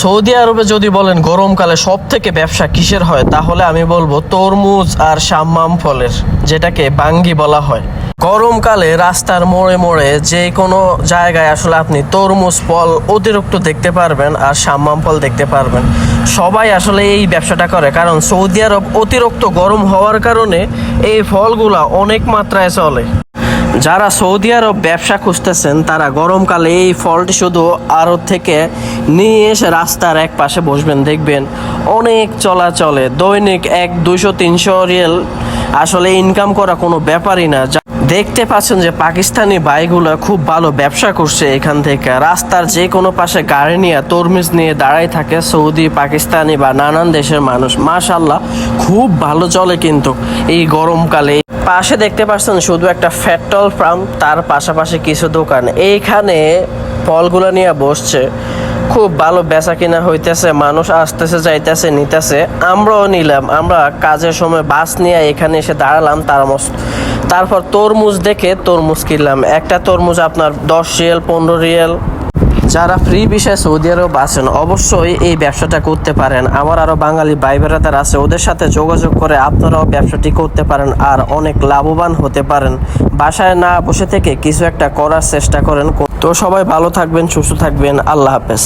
Saudi আরবে যদি বলেন গরমকালে সব থেকে ব্যবসা কিসের হয়, তাহলে আমি বলব তরমুজ আর সাম্মাম ফলের, যেটাকে বাঙ্গি বলা হয়। গরমকালে রাস্তার মোড়ে মোড়ে যে কোনো জায়গায় আসলে আপনি তরমুজ ফল অতিরিক্ত দেখতে পারবেন আর সাম্মাম ফল দেখতে পারবেন। সবাই আসলে এই ব্যবসাটা করে, কারণ সৌদি আরব অতিরিক্ত গরম হওয়ার কারণে এই ফলগুলা অনেক মাত্রায় চলে। যারা সৌদি আরব ব্যবসা খুঁজতেছেন, তারা গরমকালে এই ফলটি শুধু আরব থেকে নিয়ে এসে রাস্তার এক পাশে বসবেন, দেখবেন অনেক চলাচলে দৈনিক এক, দুইশো, তিনশো রিয়েল আসলে ইনকাম করা কোনো ব্যাপারই না। দেখতে পাচ্ছেন যে পাকিস্তানি ভাইগুলো খুব ভালো ব্যবসা করছে এখান থেকে। রাস্তার যে কোনো পাশে গাড়ি নিয়ে, তরমুজ নিয়ে দাঁড়াই থাকে সৌদি, পাকিস্তানি বা নানান দেশের মানুষ। মাশাল্লাহ খুব ভালো চলে কিন্তু এই গরমকালে পাশে দেখতে পাচ্ছেন শুধু একটা পেট্রোল পাম্প তার পাশাপাশি কিছু দোকান। এইখানে ফলগুলো নিয়ে বসছে। খুব ভালো বেচা কিনা হইতেছে, মানুষ আসতেছে, যাইতেছে, নিতেছে। আমরাও নিলাম। আমরা কাজের সময় বাস নিয়ে এখানে এসে দাঁড়ালাম তার তারপর তরমুজ দেখে তরমুজ কিনলাম। একটা তরমুজ আপনার দশ রিয়েল, পনেরো রিয়েল। যারা ফ্রি বিষয়ে সৌদি আরব আছেন, অবশ্যই এই ব্যবসাটা করতে পারেন। আমার আরও বাঙালি ভাই বেড়াদার আছে, ওদের সাথে যোগাযোগ করে আপনারাও ব্যবসাটি করতে পারেন আর অনেক লাভবান হতে পারেন। বাসায় না বসে থেকে কিছু একটা করার চেষ্টা করেন। তো সবাই ভালো থাকবেন, সুস্থ থাকবেন। আল্লাহ হাফেজ।